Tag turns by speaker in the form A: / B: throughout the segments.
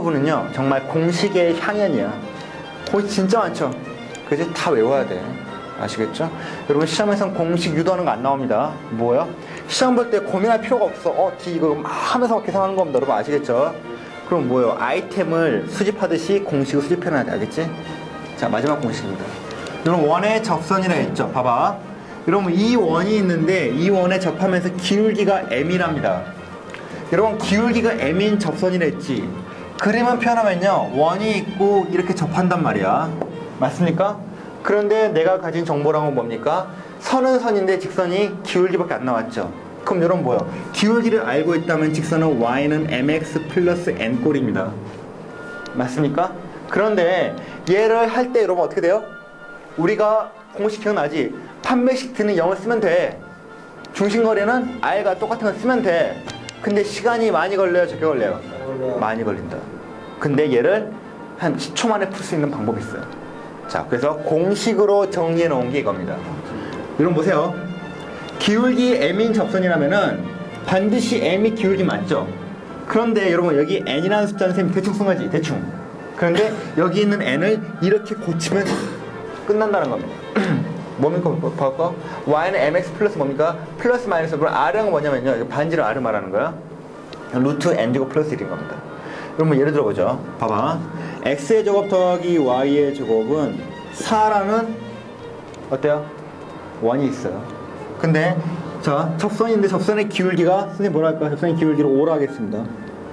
A: 부분은요 정말 공식의 향연이야. 공식 진짜 많죠. 그래서 다 외워야 돼. 아시겠죠? 여러분 시험에선 공식 유도하는 거 안 나옵니다. 뭐요? 시험 볼 때 고민할 필요가 없어. 어, D 이거 막 하면서 막 계산하는 겁니다. 여러분 아시겠죠? 그럼 뭐요? 아이템을 수집하듯이 공식을 수집해놔야 돼. 알겠지? 자 마지막 공식입니다. 여러분 원의 접선이라 했죠. 봐봐. 여러분 이 원이 있는데 이 원에 접하면서 기울기가 m이랍니다. 여러분 기울기가 m인 접선이라 했지. 그림을 표현하면요 원이 있고 이렇게 접한단 말이야. 맞습니까? 그런데 내가 가진 정보랑은 뭡니까? 선은 선인데 직선이 기울기밖에 안 나왔죠. 그럼 여러분 뭐요? 기울기를 알고 있다면 직선은 y는 mx 플러스 n 꼴입니다. 맞습니까? 그런데 얘를 할 때 여러분 어떻게 돼요? 우리가 공식 기억나지? 판매식 드는 0을 쓰면 돼. 중심거리는 R과 똑같은 걸 쓰면 돼. 근데 시간이 많이 걸려요? 적게 걸려요? 많이 걸린다. 근데 얘를 한 10초 만에 풀 수 있는 방법이 있어요. 자, 그래서 공식으로 정리해 놓은 게 이겁니다. 여러분 보세요. 기울기 m인 접선이라면은 반드시 m이 기울기 맞죠? 그런데 여러분 여기 n이라는 숫자는 쌤 대충 쓴 거지 대충. 그런데 여기 있는 n을 이렇게 고치면 끝난다는 겁니다. 뭡니까? 뭐, 볼까? y는 mx 플러스 뭡니까? 플러스 마이너스 그럼 r은 뭐냐면요. 반지름 r을 말하는 거야. 루트 n 제곱 플러스 1인 겁니다. 그러면 예를 들어 보죠. 봐봐. x의 제곱 더하기 y의 제곱은 4라는 어때요? 원이 있어요. 근데 자 접선인데 접선의 기울기가 선생님 뭐라 할까? 접선의 기울기를 5로 하겠습니다.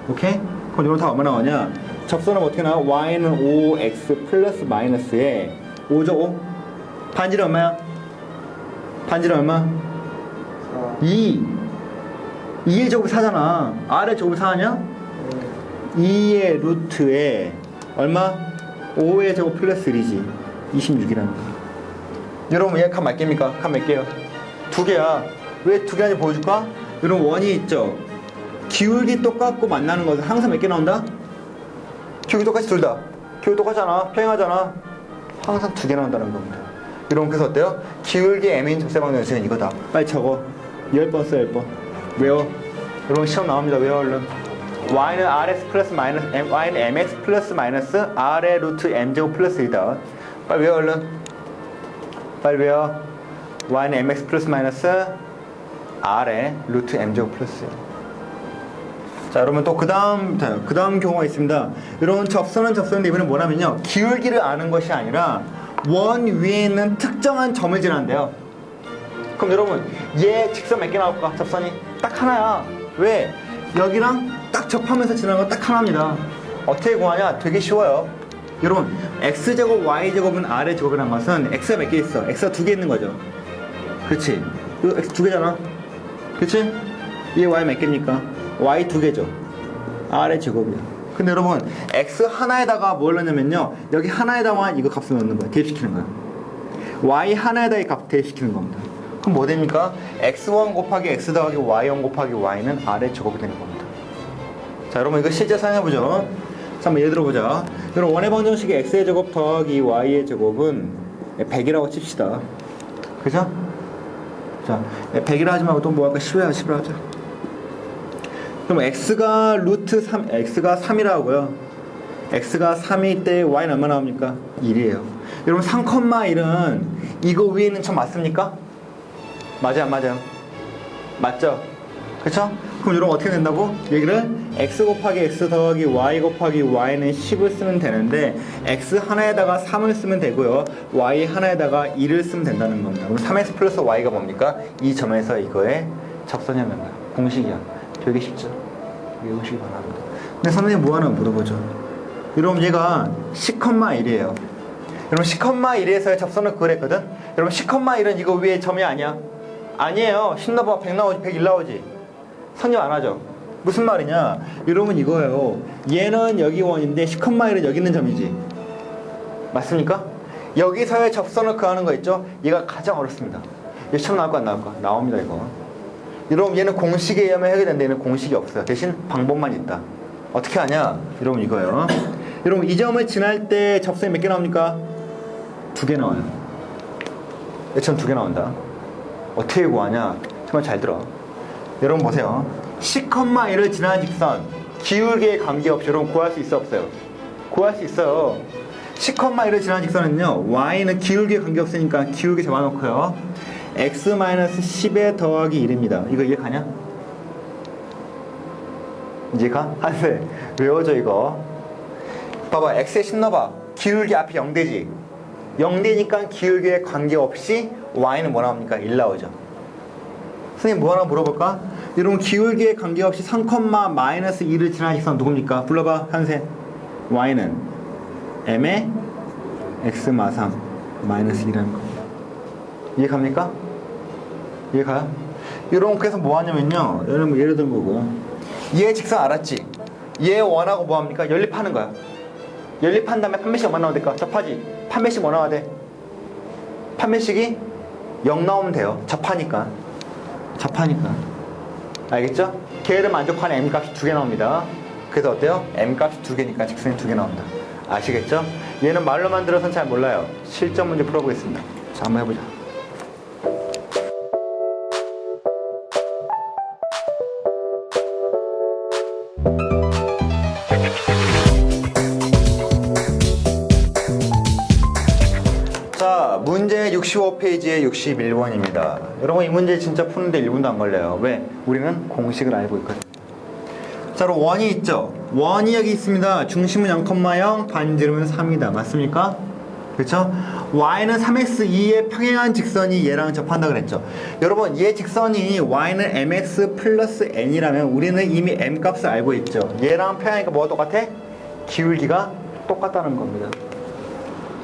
A: 오케이? 그럼 이거 다 얼마 나오냐? 접선은 어떻게 나와? y는 5x 플러스 마이너스에 5죠 5? 반지름 얼마야? 반지름 얼마? 2 2의 제곱이 4잖아 r의 제곱이 4냐? 2의 루트에 얼마? 5의 제곱 플러스 1이지. 26이라는 거. 여러분 얘 칸 몇 개입니까? 칸 몇 개요? 두 개야. 왜 두개 아니 보여줄까? 여러분 원이 있죠. 기울기 똑같고 만나는 것은 항상 몇 개 나온다? 기울기 똑같이 둘다. 기울기 똑같잖아. 평행하잖아. 항상 두 개 나온다는 겁니다. 여러분 그래서 어때요? 기울기 m인 접세방정식은 이거다. 빨리 적어. 10번 써 10번. 외워 여러분 시험 나옵니다. 외워 얼른 y는 rs 플러스 마이너스 m, y는 mx 플러스 마이너스 r의 루트 m제곱 플러스 1다 빨리 외워 얼른 빨리 외워 y는 mx 플러스 마이너스 r의 루트 m제곱 플러스 1 자, 여러분 또그 다음, 그 다음 경우가 있습니다. 여러분 접선은 접선인데 이번엔 뭐냐면요. 기울기를 아는 것이 아니라 원 위에 있는 특정한 점을 지난대요. 그럼 여러분, 얘 직선 몇 개 나올까? 접선이? 딱 하나야. 왜? 여기랑 딱 접하면서 지나는 건 딱 하나입니다. 어떻게 구하냐? 되게 쉬워요. 여러분, x제곱, y제곱은 r의 제곱이라는 것은 x가 몇 개 있어? x가 두 개 있는 거죠. 그렇지? 이거 x 두 개잖아. 그렇지? 얘 y 몇 개입니까? y 두 개죠. r의 제곱이야. 근데 여러분 x 하나에다가 뭘 넣냐면요. 여기 하나에다가 이거 값을 넣는 거야. 대입시키는 거야. y 하나에다 이값 대입시키는 겁니다. 그럼 뭐 됩니까? x1 곱하기 x 더하기 y1 곱하기 y는 r의 제곱이 되는 겁니다. 자 여러분 이거 실제 사용해보죠. 자 한번 예를 들어보자. 여러분 원의 방정식의 x의 제곱 더하기 y의 제곱은 100이라고 칩시다. 그죠? 자 100이라 하지 말고 또 뭐 할까? 10이라 10이라 하자. 그럼 x가 루트 3, x가 3이라고요. x가 3일 때 y는 얼마 나옵니까? 1이에요. 여러분 3,1은 이거 위에 있는 점 맞습니까? 맞아요, 안 맞아요? 맞죠? 그쵸? 그럼 여러분 어떻게 된다고? 여기를 x 곱하기 x 더하기 y 곱하기 y는 10을 쓰면 되는데 x 하나에다가 3을 쓰면 되고요. y 하나에다가 1을 쓰면 된다는 겁니다. 그럼 3x 플러스 y가 뭡니까? 이 점에서 이거의 접선형입니다. 공식이야. 되게 쉽죠? 외우시기 바랍니다. 근데 선생님 뭐 하나 물어보죠. 여러분 얘가 10,1이에요. 여러분 10,1에서의 접선을 그랬거든? 여러분 10,1은 이거 위에 점이 아니야? 아니에요. 10 넣어봐 100 나오지 101 나오지. 선님 안 하죠? 무슨 말이냐? 여러분 이거예요. 얘는 여기 원인데 10,1은 여기 있는 점이지. 맞습니까? 여기서의 접선을 구하는 거 있죠? 얘가 가장 어렵습니다. 이거 시험 나올까 안 나올까? 나옵니다 이거. 여러분 얘는 공식에 의하면 해결되는데 얘는 공식이 없어요. 대신 방법만 있다. 어떻게 하냐? 여러분 이거예요. 여러분 이 점을 지날 때 접선이 몇 개 나옵니까? 두 개 나와요. 얘처럼 두 개 나온다. 어떻게 구하냐? 정말 잘 들어. 여러분 보세요. 10,1을 지나는 직선 기울기에 관계없이 여러분 구할 수 있어 없어요? 구할 수 있어요. 10,1을 지나는 직선은요. y는 기울기에 관계없으니까 기울기 잡아놓고요. x-10에 더하기 1입니다. 이거 이해 가냐? 이제 가? 한세 외워줘 이거. 봐봐 x에 10 넣어봐. 기울기 앞에 0되지. 0되니까 기울기에 관계없이 y는 뭐 나옵니까? 1 나오죠. 선생님 뭐 하나 물어볼까? 여러분 기울기에 관계없이 3, 마이너스 2를 지나는 직선 누굽니까? 불러봐 한세 y는 m의 x 마3 마이너스 2라는 겁니다 이해 갑니까? 이해 가요? 여러분 그래서 뭐 하냐면요 여러분 예를 든 거고 얘 직선 알았지? 얘 원하고 뭐 합니까? 연립하는 거야 연립한 다음에 판매식 얼마 나와야 될까? 접하지? 판매식 뭐 나와야 돼? 판매식이 0 나오면 돼요 접하니까 접하니까 알겠죠? 걔를 만족하는 m 값이 두 개 나옵니다 그래서 어때요? m 값이 두 개니까 직선이 두 개 나온다 아시겠죠? 얘는 말로만 들어선 잘 몰라요 실전 문제 풀어보겠습니다 자 한번 해보자 문제 65페이지에 61번입니다. 여러분, 이 문제 진짜 푸는데 1분도 안 걸려요. 왜? 우리는 공식을 알고 있거든요. 자, 그럼 원이 있죠? 원이 여기 있습니다. 중심은 0,0, 반지름은 3이다. 맞습니까? 그렇죠? y는 3x2에 평행한 직선이 얘랑 접한다 그랬죠. 여러분, 얘 직선이 y는 mx 플러스 n이라면 우리는 이미 m 값을 알고 있죠. 얘랑 평행하니까 뭐가 똑같아? 기울기가 똑같다는 겁니다.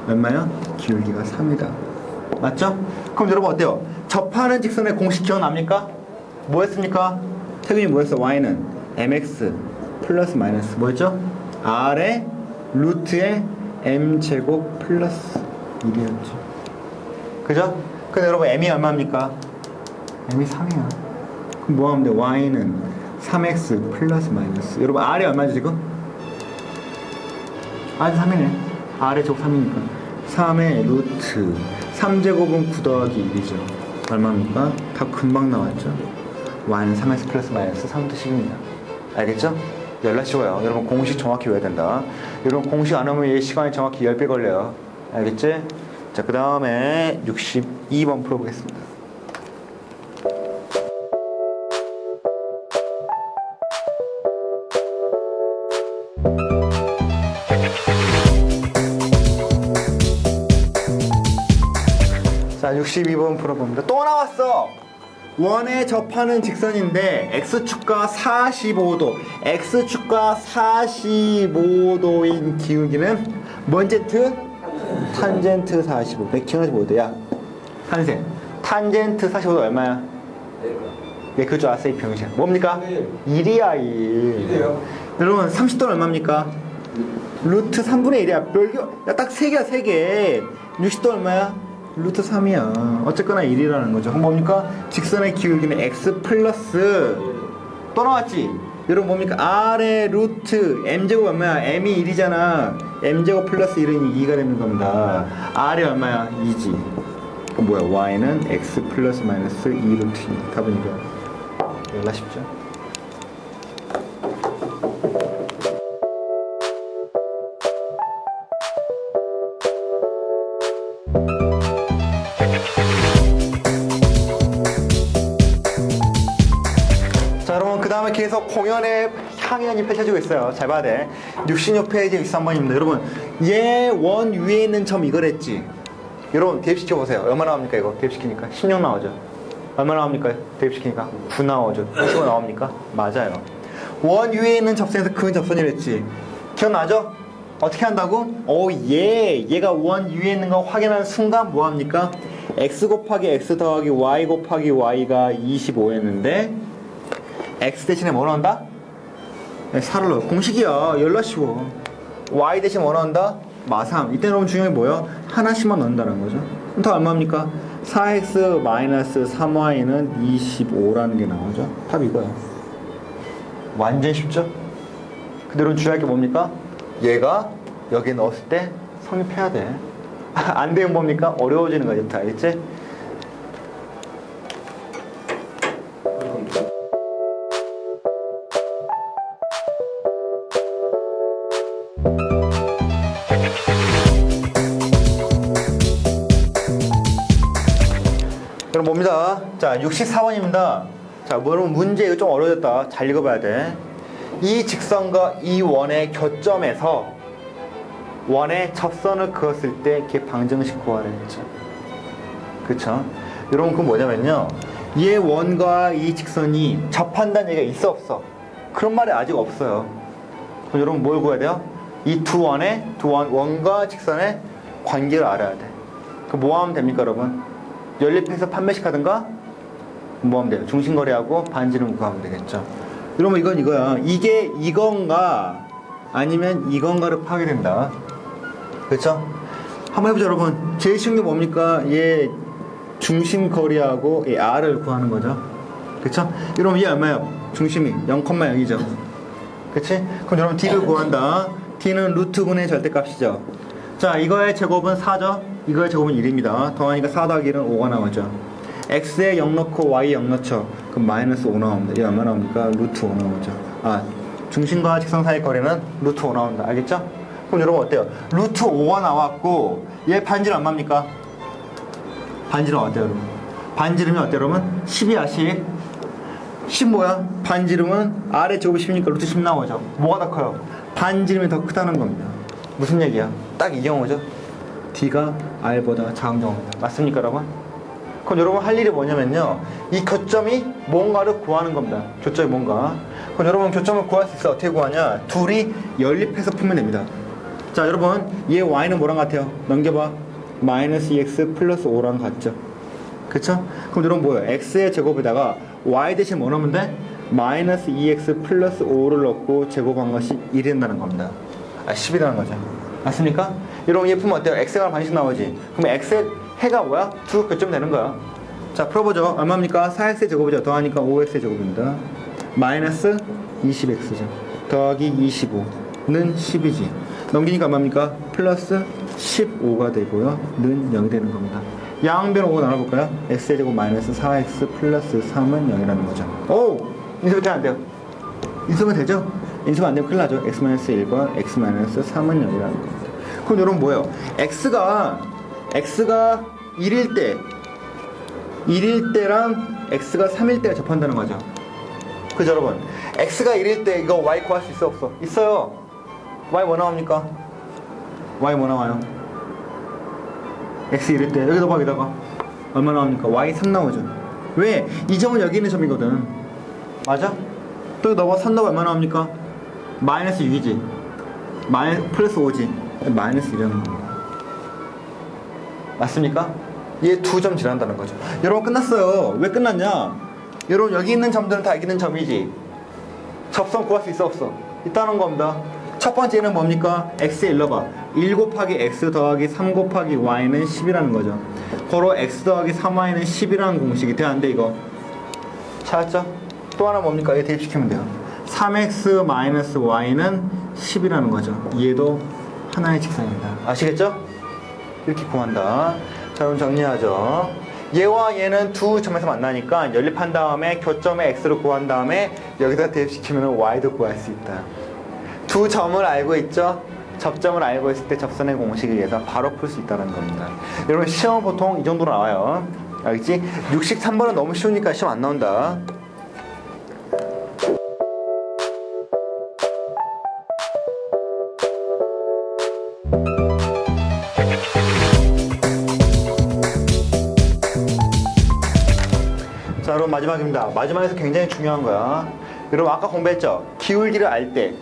A: 얼마야? 기울기가 3이다. 맞죠? 그럼 여러분 어때요? 접하는 직선의 공식 기억납니까? 뭐였습니까? 태균이 뭐였어? y는 mx 플러스 마이너스 뭐였죠? r의 루트의 m제곱 플러스 1이었죠. 그죠? 근데 여러분 m이 얼마입니까? m이 3이야. 그럼 뭐 하면 돼? y는 3x 플러스 마이너스 여러분 r이 얼마죠 지금? r이 3이네. r의 제곱 3이니까 3의 루트 3제곱은 9 더하기 1이죠. 얼마입니까? 다 금방 나왔죠. y는 3x 플러스 마이너스 3부터 10입니다. 알겠죠? 연락 쉬워요. 여러분 공식 정확히 외워야 된다. 여러분 공식 안 하면 얘 시간이 정확히 10배 걸려요. 알겠지? 자 그 다음에 62번 풀어보겠습니다 62번 풀어봅니다. 또 나왔어! 원에 접하는 직선인데 x축과 45도, x축과 45도인 기울기는 뭔 제트? 탄젠트 45. 맥킹하지 못해야. 한세. 탄젠트 45도 얼마야? 네, 그줄 알았어, 이 병신. 뭡니까? 1이야, 1.
B: 이래요?
A: 여러분, 30도는 얼마입니까? 루트 3분의 1이야. 별교, 야, 딱 3개야, 3개. 60도 얼마야? 루트 3이야. 어쨌거나 1이라는 거죠. 그럼 뭡니까? 직선의 기울기는 x 플러스 또 나왔지? 여러분 뭡니까? r의 루트 m제곱 얼마야? m이 1이잖아. m제곱 플러스 1은 2가 되는 겁니다. r이 얼마야? 2지. 그럼 뭐야? y는 x 플러스 마이너스 2 루트입니다. 답은 이거. 연락 쉽죠? 자 여러분 그 다음에 계속 공연의 향연이 펼쳐지고 있어요. 잘 봐야 돼. 66페이지 63번입니다. 여러분 얘 원 위에 있는 점 이거랬지. 여러분 대입시켜 보세요. 얼마 나옵니까 이거? 대입시키니까? 16 나오죠? 얼마 나옵니까? 대입시키니까? 9 나오죠? 15 나옵니까? 맞아요. 원 위에 있는 접선에서 그 접선이랬지. 기억나죠? 어떻게 한다고? 오, 얘, 얘가 원 위에 있는 거 확인하는 순간 뭐 합니까? x 곱하기 x 더하기 y 곱하기 y가 25였는데 x 대신에 뭐 넣는다? 네, 4를 넣어. 공식이야. 열나 쉬워. y 대신 뭐 넣는다? 마3. 이때 여러분 중요한 게 뭐예요? 하나씩만 넣는다는 거죠. 그럼 다 얼마입니까? 4x 마이너스 3y는 25라는 게 나오죠. 답 이거야. 완전 쉽죠? 여러분 주의할 게 뭡니까? 얘가 여기 넣었을 때 성립해야 돼. 안 되면 뭡니까? 어려워지는 거야, 이부터 알겠지? 그럼 봅니다. 자, 64번입니다. 자, 물론 문제 이거 좀 어려워졌다. 잘 읽어봐야 돼. 이 직선과 이 원의 교점에서 원의 접선을 그었을 때걔 방정식 구하라 했죠. 그쵸? 여러분 그건 뭐냐면요. 얘 원과 이 직선이 접한다는 얘기가 있어 없어? 그런 말이 아직 없어요. 그럼 여러분 뭘 구해야 돼요? 이 두 원의 두 원, 원과 직선의 관계를 알아야 돼. 그뭐 하면 됩니까, 여러분? 연립해서 판매식 하든가 뭐 하면 돼요? 중심거리하고 반지름 구하면 되겠죠. 여러분 이건 이거야. 이게 이건가 아니면 이건가를 파게 된다. 그렇죠? 한번 해보죠, 여러분. 제일 쉬운 게 뭡니까? 얘 중심 거리하고 이 R을 구하는 거죠. 그쵸? 여러분, 이게 얼마예요? 중심이 0,0이죠. 그치? 그럼 여러분, D를 구한다. D는 루트분의 절대값이죠. 자, 이거의 제곱은 4죠? 이거의 제곱은 1입니다. 더하니까 4 더하기 1은 5가 나오죠. X에 0 넣고 Y에 0 넣죠. 그럼 마이너스 5 나옵니다. 이게 얼마 나옵니까? 루트 5 나오죠. 아, 중심과 직선 사이 거리는 루트 5 나온다. 알겠죠? 그럼 여러분 어때요? 루트 5가 나왔고 얘 반지름 얼마입니까? 반지름 어때요 여러분? 반지름이 어때요 여러분? 10이야 10 10 뭐야? 반지름은 아래 제곱이 10이니까 루트 10 나오죠 뭐가 더 커요? 반지름이 더 크다는 겁니다 무슨 얘기야? 딱 이 경우죠 D가 R보다 작은 경우입니다 맞습니까 여러분? 그럼 여러분 할 일이 뭐냐면요 이 교점이 뭔가를 구하는 겁니다 교점이 뭔가 그럼 여러분 교점을 구할 수 있어 어떻게 구하냐 둘이 연립해서 풀면 됩니다 자 여러분 얘 y는 뭐랑 같아요? 넘겨봐 마이너스 2x 플러스 5랑 같죠 그쵸? 그럼 여러분 뭐예요? x의 제곱에다가 y 대신 뭐 넣으면 돼? 마이너스 2x 플러스 5를 넣고 제곱한 것이 1이 된다는 겁니다 아 10이라는 거죠 맞습니까? 여러분 얘 풀면 어때요? x가 반씩 나오지 그럼 x의 해가 뭐야? 두 교점 되는 거야 자 풀어보죠 얼마입니까? 4x의 제곱이죠 더하니까 5x의 제곱입니다 마이너스 20x죠 더하기 25는 10이지 넘기니까 얼마입니까? 플러스 15가 되고요. 는 0이 되는 겁니다. 양변 5 나눠볼까요? x의 제곱 마이너스 4x 플러스 3은 0이라는 거죠. 오! 인수분 되면 안 돼요. 인수분 되죠? 인수분 안 되면 큰일 나죠. x 마이너스 1과 x 마이너스 3은 0이라는 겁니다. 그럼 여러분 뭐예요? x가 x가 1일 때 1일 때랑 x가 3일 때가 접한다는 거죠. 그죠 여러분? x가 1일 때 이거 y 구할 수 있어 없어? 있어요. y 뭐 나옵니까? y 뭐 나와요? x 이럴 때 여기다 봐 여기다가 얼마 나옵니까? y 3 나오죠 왜? 이 점은 여기 있는 점이거든 맞아? 또 넣어봐 3 넣어봐 얼마 나옵니까? 마이너스 6이지 마이 플러스 5지 마이너스 1이라는 겁니다 맞습니까? 얘 두 점 지난다는 거죠 여러분 끝났어요 왜 끝났냐? 여러분 여기 있는 점들은 다 여기 있는 점이지 접선 구할 수 있어 없어? 있다는 겁니다 첫 번째는 뭡니까? x에 일러봐 1 곱하기 x 더하기 3 곱하기 y는 10이라는 거죠 고로 x 더하기 3y는 10이라는 공식이 돼안돼 이거 찾았죠? 또 하나 뭡니까? 이거 대입시키면 돼요 3x 마이너스 y는 10이라는 거죠 얘도 하나의 직선입니다 아시겠죠? 이렇게 구한다 자 그럼 정리하죠 얘와 얘는 두 점에서 만나니까 연립한 다음에 교점의 x를 구한 다음에 여기다 대입시키면 y도 구할 수 있다 두 점을 알고 있죠? 접점을 알고 있을 때 접선의 공식에 의해서 바로 풀 수 있다는 겁니다. 여러분 시험 보통 이 정도로 나와요. 알겠지? 63번은 너무 쉬우니까 시험 안 나온다. 자, 여러분 마지막입니다. 마지막에서 굉장히 중요한 거야. 여러분 아까 공부했죠? 기울기를 알 때,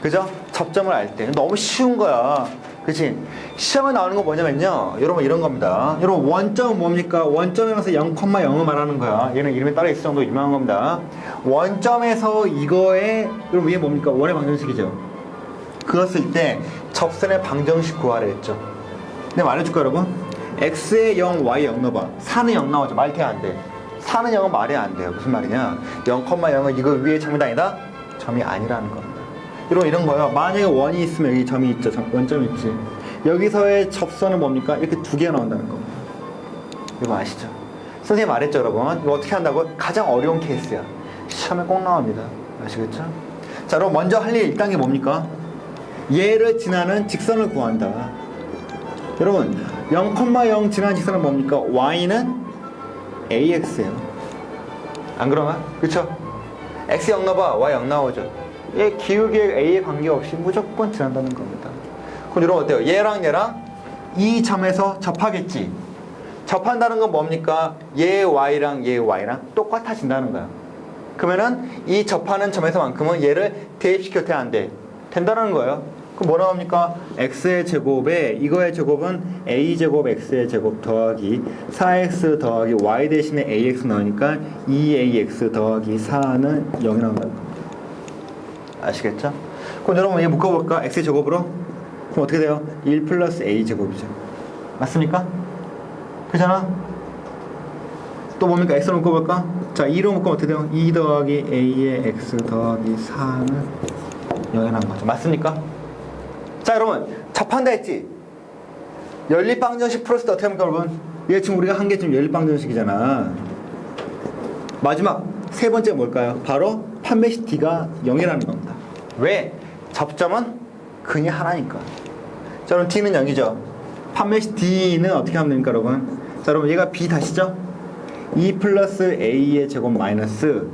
A: 그죠? 접점을 알 때. 너무 쉬운 거야. 그치? 시험에 나오는 거 뭐냐면요. 여러분 이런 겁니다. 여러분 원점은 뭡니까? 원점에서 0,0을 말하는 거야. 얘는 이름에 따라 있을 정도 유명한 겁니다. 원점에서 이거에, 여러분 이게 뭡니까? 원의 방정식이죠. 그었을 때 접선의 방정식 구하라 했죠. 근데 말해줄까 여러분? x에 0, y에 0 넣어봐. 4는 0 나오죠. 말돼 안 돼. 4는 0은 말이 안 돼요. 무슨 말이냐? 0,0은 이거 위에 점이 아니다? 점이 아니라는 겁니다. 여러분 이런 거요. 만약에 원이 있으면 여기 점이 있죠. 점- 원점이 있지. 여기서의 접선은 뭡니까? 이렇게 두 개가 나온다는 겁니다. 이거 아시죠? 선생님 말했죠, 여러분. 이거 어떻게 한다고? 가장 어려운 케이스야. 시험에 꼭 나옵니다. 아시겠죠? 자, 그럼 먼저 할 일 1단계 뭡니까? 얘를 지나는 직선을 구한다. 여러분, 0,0 지나는 직선은 뭡니까? y는 AX예요. 안 그런가? 그쵸? X 0 넣어봐, Y 0 나오죠. 얘 기울기에 A에 관계없이 무조건 지난다는 겁니다. 그럼 이러면 어때요? 얘랑 얘랑 이 점에서 접하겠지. 접한다는 건 뭡니까? 얘 Y랑 얘 Y랑 똑같아진다는 거야. 그러면은 이 접하는 점에서만큼은 얘를 대입시켜도 돼, 안 돼? 된다는 거예요. 그럼 뭐 나옵니까? x의 제곱에 이거의 제곱은 a 제곱 x의 제곱 더하기 4x 더하기 y 대신에 ax 나오니까 2ax 더하기 4는 0이 나온다는 겁니다. 아시겠죠? 그럼 여러분 이거 묶어볼까? x의 제곱으로? 그럼 어떻게 돼요? 1 플러스 a 제곱이죠. 맞습니까? 그잖아? 또 뭡니까? x로 묶어볼까? 자, 2로 묶으면 어떻게 돼요? 2 더하기 a의 x 더하기 4는 0이 나온 거죠. 맞습니까? 자, 여러분. 접한다 했지? 연립방정식 풀었을 때 어떻게 합니까, 여러분? 얘 지금 우리가 한 게 지금 연립방정식이잖아. 마지막 세 번째 뭘까요? 바로 판매식 D가 0이라는 겁니다. 왜? 접점은 근이 하나니까. 자, 그럼 D는 0이죠. 판매식 D는 어떻게 하면 됩니까, 여러분? 자, 여러분 얘가 B 다시죠? 2 플러스 A의 제곱 마이너스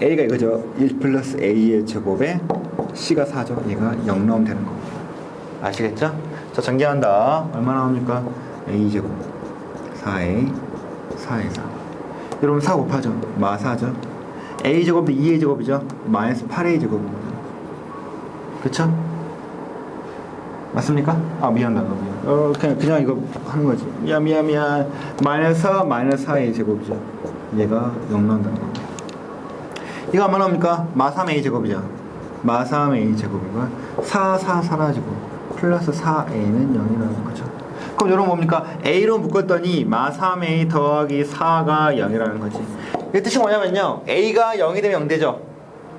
A: A가 이거죠. 1 플러스 A의 제곱에 C가 4죠. 얘가 0 나오면 되는 겁니다. 아시겠죠? 자, 전개한다. 얼마 나옵니까? A 제곱 4A 4에 4. 여러분 4 곱하죠. 마 4죠. A 제곱도 2A 제곱이죠. 마이너스 8A 제곱입니다. 그쵸? 맞습니까? 아 미안다 너 미안. 어 그냥 그냥 이거 하는 거지. 미안 미안 미안. 마이너스 4 마이너스 4A 제곱이죠. 얘가 0 나온다는 겁니다. 이거 얼마 나옵니까? 마 3A 제곱이죠. 마 3A 제곱이고 4 4 사라지고 플러스 4A는 0이 나오는 거죠. 그럼 여러분 뭡니까? A로 묶었더니 마 3A 더하기 4가 0이라는 거지. 이 뜻이 뭐냐면요. A가 0이 되면 0 되죠.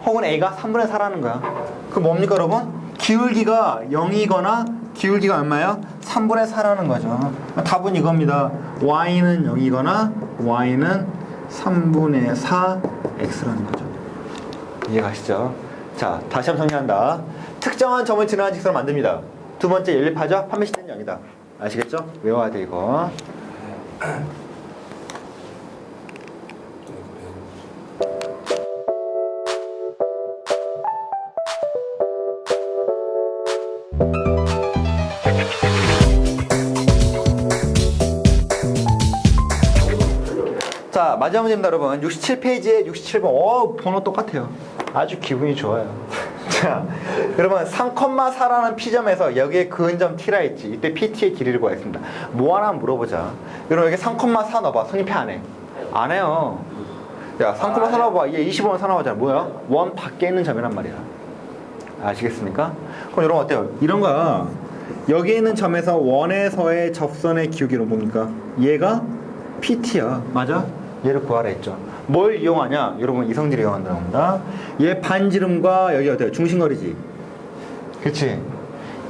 A: 혹은 A가 3분의 4라는 거야. 그럼 뭡니까 여러분? 기울기가 0이거나 기울기가 얼마예요? 3분의 4라는 거죠. 답은 이겁니다. Y는 0이거나 Y는 3분의 4 X라는 거죠. 이해가시죠? 자, 다시 한번 정리한다. 특정한 점을 지나는 직선을 만듭니다. 두 번째 연립하죠? 판매 시대는 0이다. 아시겠죠? 외워야 돼 이거. 자, 마지막 문제입니다, 여러분. 67페이지에 67번. 어, 번호 똑같아요. 아주 기분이 좋아요. 자, 여러분, 3,4라는 P점에서 여기에 그은점 T라 했지. 이때 PT의 길이를 구하겠습니다. 뭐 하나 물어보자. 여러분, 여기 3,4 넣어봐. 성립해 안 해? 안 해요. 야, 3,4 넣어봐. 얘 25원 사나오잖아. 뭐야? 원 밖에 있는 점이란 말이야. 아시겠습니까? 그럼 여러분 어때요? 이런 거야. 여기 있는 점에서 원에서의 접선의 기울기로 뭡니까? 얘가 PT야. 맞아? 얘를 구하라 했죠. 뭘 이용하냐? 여러분 이성질을 이용한다는 겁니다. 얘 반지름과 여기 어때요? 중심거리지. 그치?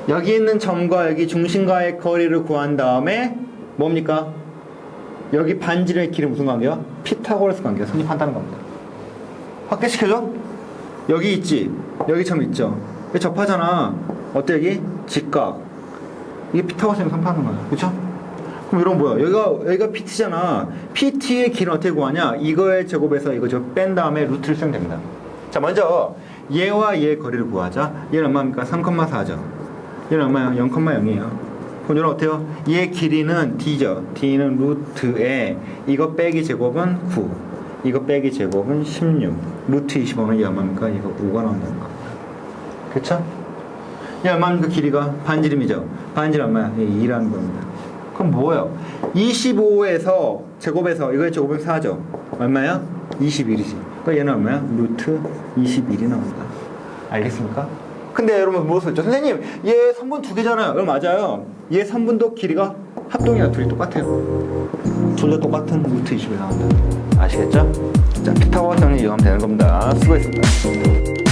A: 여기 있는 점과 여기 중심과의 거리를 구한 다음에 뭡니까? 여기 반지름의 길이 무슨 관계야? 피타고라스 관계가 성립한다는 겁니다. 확대시켜줘? 여기 있지? 여기 점 있죠? 접하잖아. 어때 여기? 직각. 이게 피타고라스랑 성립하는 거야. 그쵸? 그럼 이런 뭐야? 여기가 여기가 PT잖아. PT의 길은 어떻게 구하냐? 이거의 제곱에서 이거 저 뺀 다음에 루트를 쓰면 됩니다. 자, 먼저 얘와 얘의 거리를 구하자. 얘는 얼마입니까? 3,4죠. 얘는 얼마야? 0,0이에요. 그럼 여러분 어때요? 얘 길이는 D죠. D는 루트에 이거 빼기 제곱은 9. 이거 빼기 제곱은 16. 루트 25는 얘 얼마입니까? 이거 5가 나온다는 겁니다. 그쵸? 얘 얼마입니까? 길이가? 반지름이죠. 반지름 얼마야? 얘 2라는 겁니다. 그럼 뭐예요? 25에서 제곱에서 이거의 제곱은 4죠. 얼마야? 21이지. 그러니까 얘는 얼마야? 루트 21이 나온다. 알겠습니까? 근데 여러분 무엇을 했죠? 선생님, 얘 선분 두 개잖아요. 그럼 맞아요. 얘 선분도 길이가 합동이야. 둘이 똑같아요. 둘 다 똑같은 루트 21이 나온다. 아시겠죠? 자, 피타고라스 정리 이용하면 되는 겁니다. 수고했습니다.